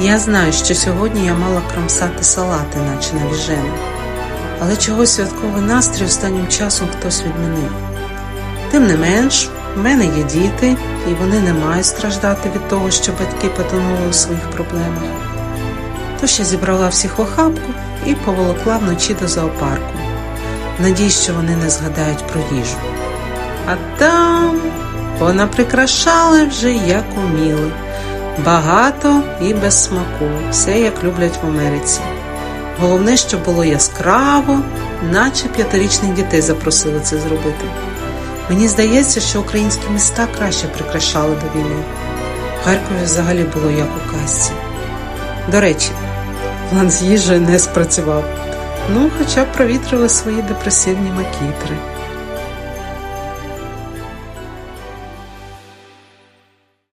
Я знаю, що сьогодні я мала кромсати салати, наче навіжена. Але чогось святковий настрій останнім часом хтось відмінив. Тим не менш, в мене є діти, і вони не мають страждати від того, що батьки потонули у своїх проблемах. Тож я зібрала всіх в охапку і поволокла вночі до зоопарку. Надіюсь, що вони не згадають про їжу. А там понаприкрашали вже як уміли. Багато і без смаку, все як люблять в Америці. Головне, щоб було яскраво, наче п'ятирічних дітей запросили це зробити. Мені здається, що українські міста краще прикрашали до війни. В Харкові взагалі було як у казці. До речі, план з їжею не спрацював. Ну, хоча б провітрили свої депресивні макітри.